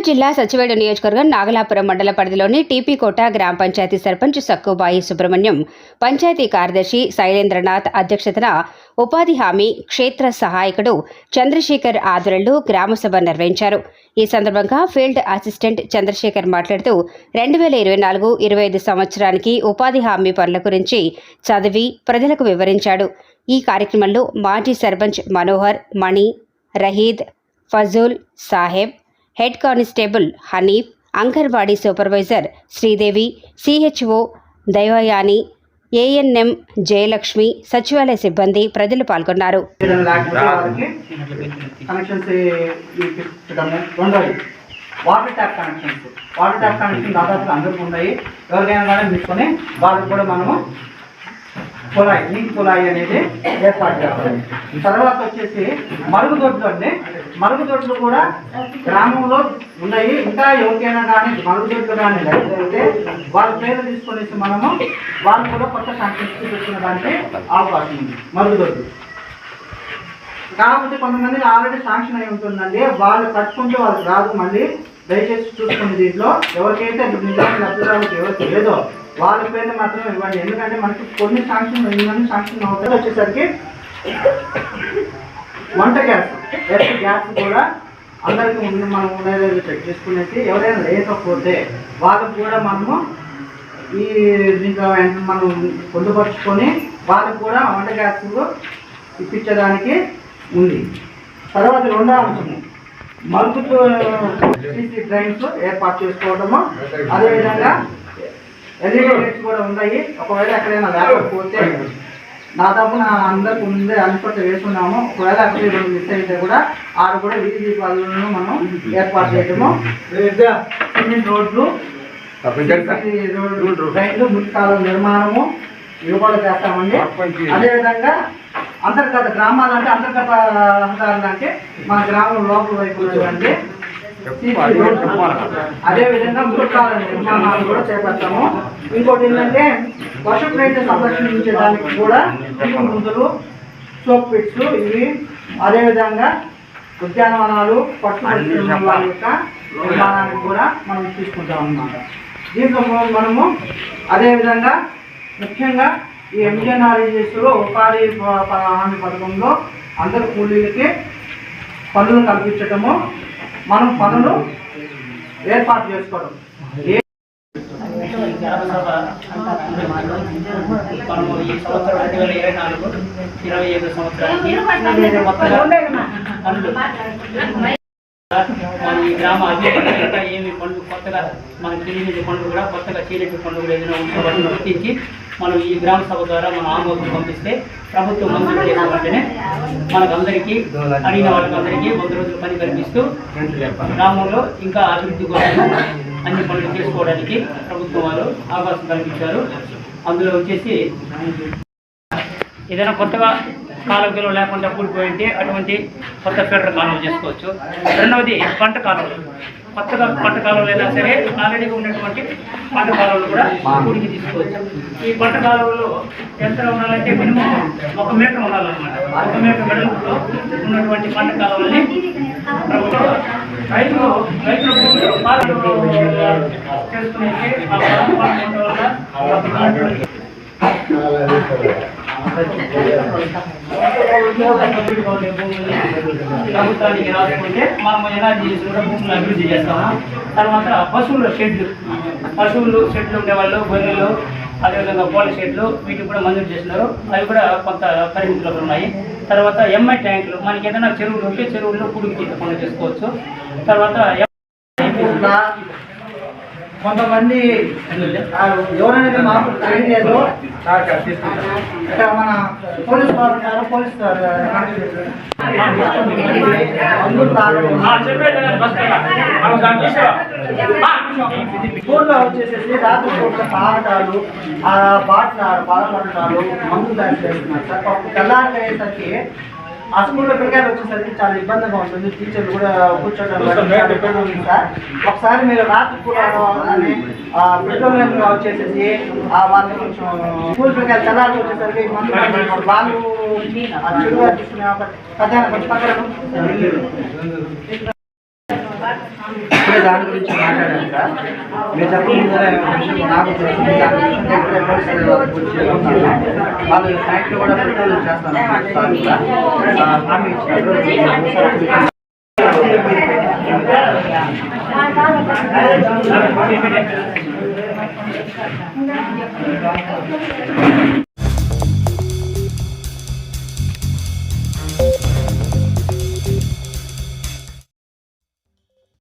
కడప జిల్లా సచివేడు నియోజకవర్గం నాగలాపురం మండల పరిధిలోని టీపీకోట గ్రామ పంచాయతీ సర్పంచ్ సక్కుబాయి సుబ్రహ్మణ్యం పంచాయతీ కార్యదర్శి శైలేంద్రనాథ్ అధ్యక్షతన ఉపాధి హామీ క్షేత్ర సహాయకుడు చంద్రశేఖర్ ఆధ్వర్యంలో గ్రామసభ నిర్వహించారు. ఈ సందర్భంగా ఫీల్డ్ అసిస్టెంట్ చంద్రశేఖర్ మాట్లాడుతూ రెండు వేల ఇరవై నాలుగు ఇరవై ఐదు సంవత్సరానికి ఉపాధి హామీ పనుల గురించి చదివి ప్రజలకు వివరించాడు. ఈ కార్యక్రమంలో మాజీ sarpanch Manohar Mani Rahid Fazul Saheb head constable Hanif anganwadi supervisor Sridevi CHO Daivayani ANM Jayalakshmi సచివాలయ సిబ్బంది ప్రజలు పాల్గొన్నారు water tap connections water tap connection దాదాపు అందరికీ ఉన్నాయి ఎవరికైనా కానీ తీసుకొని వాళ్ళకి కూడా మనము కులాయి నీటి కులాయి అనేది ఏర్పాటు చేస్తాం తర్వాత వచ్చేసి మరుగుదొడ్లు అండి మరుగుదొడ్లు కూడా గ్రామంలో ఉన్నాయి. ఇంకా ఎవరికైనా కానీ మరుగుదొడ్లు కానీ లేకపోతే వాళ్ళ పేరు తీసుకొనేసి మనము వాళ్ళు కూడా కొత్త కనెక్షన్స్ పెట్టుకునే అవకాశం ఉంది. మరుగుదొడ్లు. కాకపోతే కొంతమంది ఆల్రెడీ శాంక్షన్ అయి ఉంటుందండి. వాళ్ళు కట్టుకుంటే వాళ్ళకి రాదు. మళ్ళీ దయచేసి చూసుకునే దీంట్లో. ఎవరికైతే నిజానికి లబ్ధిదారులకు ఎవరికి లేదో వాళ్ళ పేరు మాత్రం ఇవ్వండి. ఎందుకంటే మనకి కొన్ని శాంక్షన్ ఇవన్నీ శాంక్షన్ అవుతుంది వచ్చేసరికి వంట గ్యాస్ ఎస్ గ్యాస్ కూడా అందరికీ ఉంది మనం ఉండేది చెక్ చేసుకునేసి ఎవరైనా లేకపోతే వాళ్ళకు కూడా మనము ఈ దీంట్లో వెంటనే మనం పొందుపరుచుకొని వాళ్ళకు కూడా వంట గ్యాస్ ఇప్పించడానికి ఉంది. తర్వాత రెండో అంశము మరుగుతూ సీసీ డ్రైన్స్ ఏర్పాటు చేసుకోవడము. అదేవిధంగా ఎల్ఈడి లైట్స్ కూడా ఉన్నాయి. ఒకవేళ ఎక్కడైనా లేకపోతే దాదాపు నా అందరికి ముందే అనుపత్తి వేసుకున్నాము. ఒకవేళ అక్కడ రెండు మిస్ అయితే కూడా ఆరు కూడా వీధి దీపాలను మనం ఏర్పాటు చేయడము. సిమెంట్ రోడ్లు రైళ్ళు ముట్కాల నిర్మాణము ఇవి కూడా చేస్తామండి. అదేవిధంగా అంతర్గత గ్రామాలు అంటే అంతర్గత అంటే మన గ్రామం లోపల వైపు ఉన్నటువంటి. అదేవిధంగా ముట్కాల నిర్మాణాలు కూడా చేపడతాము. ఇంకోటి ఏంటంటే వర్షపు రైతు సంరక్షించడానికి కూడా ముందులు సోప్ పిట్స్ ఇవి అదేవిధంగా ఉద్యానవనాలు పట్టు యొక్క నిర్మాణానికి కూడా మనం తీసుకుంటాం అన్నమాట. దీంట్లో మనం- మనము అదేవిధంగా ముఖ్యంగా ఈ ఎంజీఎన్ఆర్ఈఎస్లో ఉపాధి హామీ పథకంలో అందరు కూలీలకి పనులు కల్పించటము మనం పనులు ఏర్పాటు చేసుకోవడం. మనము ఈ సంవత్సరం రెండు వేల ఇరవై నాలుగు ఇరవై ఐదు సంవత్సరానికి పనులు. ఈ గ్రామ అభివృద్ధి ఏమి పనులు కొత్తగా మనకు తెలియని పనులు కూడా కొత్తగా చేయలేని పనులు కూడా ఏదైనా ఉంటే వాటిని గుర్తించి మనం ఈ గ్రామ సభ ద్వారా మన ఆమోదం పంపిస్తే ప్రభుత్వం మంజూరు చేసిన వెంటనే మనకందరికీ అడిగిన వాళ్ళకందరికీ వంద రోజులు పని కల్పిస్తూ గ్రామంలో ఇంకా అభివృద్ధి కోసం అన్ని పనులు చేసుకోవడానికి ప్రభుత్వం వారు అవకాశం కల్పించారు. అందులో వచ్చేసి ఏదైనా కొత్తగా కాలువలు లేకుండా కూలిపోయింటే అటువంటి కొత్త ఫిల్టర్ కాలువలు చేసుకోవచ్చు. రెండవది పంట కాలువలు. కొత్తగా పంట కాలువలు అయినా సరే ఆల్రెడీగా ఉన్నటువంటి పంట కాలువలు కూడా కూడికి తీసుకోవచ్చు. ఈ పంట కాలువలు ఎంత ఉండాలంటే మినిమం ఒక మీటర్ ఉండాలన్నమాట. ఒక మీటర్ వెడల్పులో ఉన్నటువంటి పంట కాలువల్ని రైతు రైతులు రైతుల ప్రభుత్వానికి రాసుకుంటే మనం ఎలా చేసి కూడా భూములు అభివృద్ధి చేస్తాము తర్వాత పశువుల షెడ్లు పశువులు షెడ్లు ఉండేవాళ్ళు గొర్రెలు అదేవిధంగా పూల షెడ్లు వీటికి కూడా మంజూరు చేసినారు అవి కూడా కొంత పరిమితిలో ఉన్నాయి తర్వాత ఎంఐ ట్యాంకులు మనకి ఏదైనా చెరువులు ఉంటే చెరువుల్లో కుడికి తీసుకోకుండా చేసుకోవచ్చు తర్వాత కొంతమంది ఆ, ఎవరైనా మాకు తెలియలేదు ఇక్కడ మన పోలీస్ వారు ఉన్నారు పోలీస్. స్కూల్లో వచ్చేసేసి రాత్రి పూట ఆ బాట్ల బాధపడటాలు మందు దాడి చేస్తున్నారు. సార్ తెల్లారి అయ్యేసరికి ఆ స్కూల్లో పిల్లకాయలు వచ్చేసరికి చాలా ఇబ్బందిగా ఉంటుంది. టీచర్లు కూడా కూర్చోవడం చాలా ఇబ్బంది ఉంది సార్. ఒకసారి మీరు రాత్రి కూడా పెట్రోలియం వచ్చేసేసి ఆ వాళ్ళు కొంచెం స్కూల్ పిల్లకాయలు తెల్లారి వచ్చేసరికి మందు వాళ్ళు చెడుగా తీసుకునే కొంచెం పక్కన ఇప్పుడే దాని గురించి మాట్లాడాను సార్. మీరు చెప్పకుండా నాకు తెలిసింది. దాని వాళ్ళు ఫ్యాక్టరీ కూడా పెట్రోల్ చేస్తాను.